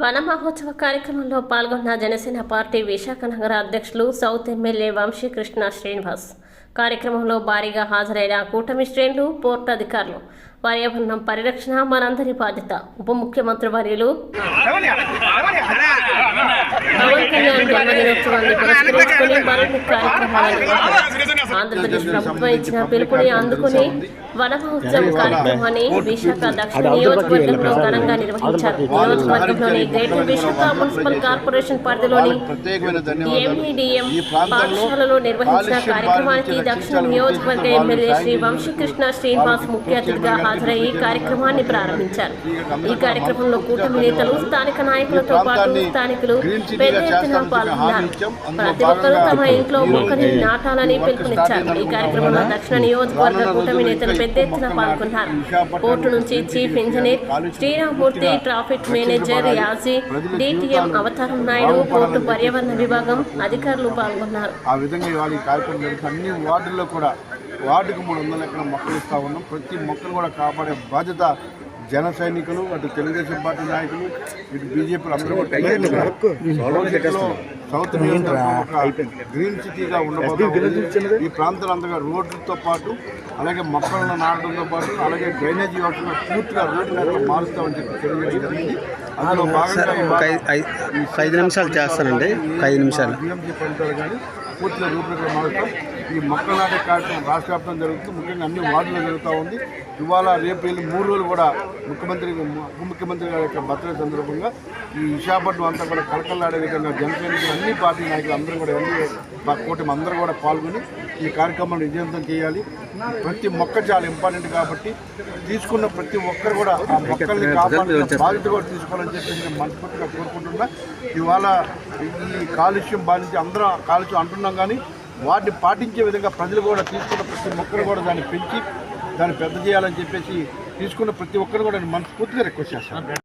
వన మహోత్సవ కార్యక్రమంలో పాల్గొన్న జనసేన పార్టీ విశాఖ నగర అధ్యక్షులు సౌత్ ఎమ్మెల్యే వంశీకృష్ణ శ్రీనివాస్. కార్యక్రమంలో భారీగా హాజరైన కూటమి శ్రేణులు పోర్టు అధికారులు. పర్యావరణం పరిరక్షణ మనందరి బాధ్యత. ఉప ముఖ్యమంత్రి వర్యులు పవన్ కళ్యాణ్ జన్మదినోత్సవాన్ని పురస్కరించుకుని మరిన్ని కార్యక్రమాల ఆంధ్రప్రదేశ్ ప్రభుత్వం ఇచ్చిన పిలుపుని అందుకుని వన మహోత్సవం కార్యక్రమాన్ని విశాఖ దక్షిణ నియోజకవర్గంలో ఘనంగా నిర్వహించారు. నియోజకవర్గంలోని గ్రేటర్ విశాఖ మున్సిపల్ కార్పొరేషన్ పరిధిలోని ఎంఈడిఎం పాఠశాలలో నిర్వహించిన కార్యక్రమానికి దక్షిణ నియోజకవర్గ ఎమ్మెల్యే శ్రీ వంశీకృష్ణ శ్రీనివాస్ ముఖ్య అతిథిగా హాజరయ్యి కార్యక్రమాన్ని ప్రారంభించారు. ఈ కార్యక్రమంలో కూటమి నేతలు స్థానిక నాయకులతో పాటు స్థానికులు పెద్ద ఎత్తున పాల్గొన్నారు. ప్రతి ఒక్కరూ తమ ఇంట్లో మొక్కని నాటాలని పిలుపునిచ్చారు. ఈ కార్యక్రమంలో దక్షిణ నియోజకవర్గ కూటమి నేతలు పెద్ద ఎత్తున పాల్గొన్నారు. పోర్టు నుంచి chief engineer Sriramamurthy traffic manager Yaji DTM Avataram Naidu port పర్యావరణ విభాగం అధికారులు పాల్గొన్నారు. ఆ విధంగా ఇవాళ ఈ కార్యక్రమం జరుగుతుంది అన్ని వార్డుల్లో కూడా వార్డుకు మూడు వందల ఎకరం మొక్కలు ఇస్తా ఉన్నాం. ప్రతి మొక్కను కూడా కాపాడే బాధ్యత జన సైనికులు అటు తెలుగుదేశం పార్టీ నాయకులు ఇటు బీజేపీలు అందరూ సౌత్ గ్రీన్ సిటీగా ఉండబోతుంది ఈ ప్రాంతాలు అంతగా రోడ్లతో పాటు అలాగే మొక్కలను నాటడంతో పాటు అలాగే డ్రైనేజీ వ్యవస్థను పూర్తిగా రోడ్డు నేతలు మారుస్తామని చెప్పి తెలియజేయడం జరిగింది. అందులో భాగంగా ఐదు నిమిషాలు చేస్తానండి. ఐదు నిమిషాలు. కానీ పూర్తిగా రూపురేఖలు మారుతాం ఈ మొక్కలు నాటే కార్యక్రమం రాష్ట్ర వ్యాప్తంగా జరుగుతుంది. ముఖ్యంగా అన్ని వార్డుల్లో జరుగుతూ ఉంది. ఇవాళ రేపు వెళ్ళి మూడు రోజులు కూడా ముఖ్యమంత్రి ఉప ముఖ్యమంత్రి గారి యొక్క బర్త్డే సందర్భంగా ఈ విశాఖపట్నం అంతా కూడా కలకల్లాడే విధంగా జనసైనికులు అన్ని పార్టీ నాయకులు అందరూ కూడా ఎన్ని మా కూటమి అందరూ కూడా పాల్గొని ఈ కార్యక్రమాన్ని విజయవంతం చేయాలి. ప్రతి మొక్క చాలా ఇంపార్టెంట్ కాబట్టి తీసుకున్న ప్రతి ఒక్కరు కూడా ఆ మొక్కల్ని కాపాడే బాధ్యత కూడా తీసుకోవాలని చెప్పి నేను మనస్ఫూర్తిగా కోరుకుంటున్నా. ఇవాళ ఈ కాలుష్యం బాధించి అందరం కాలుష్యం తీసుకున్నాం కానీ వాటిని పాటించే విధంగా ప్రజలు కూడా తీసుకున్న ప్రతి ఒక్కరు కూడా దాన్ని పెంచి దాన్ని పెద్ద చేయాలని చెప్పేసి తీసుకున్న ప్రతి ఒక్కరు కూడా మనస్ఫూర్తిగా రిక్వెస్ట్ చేస్తాను.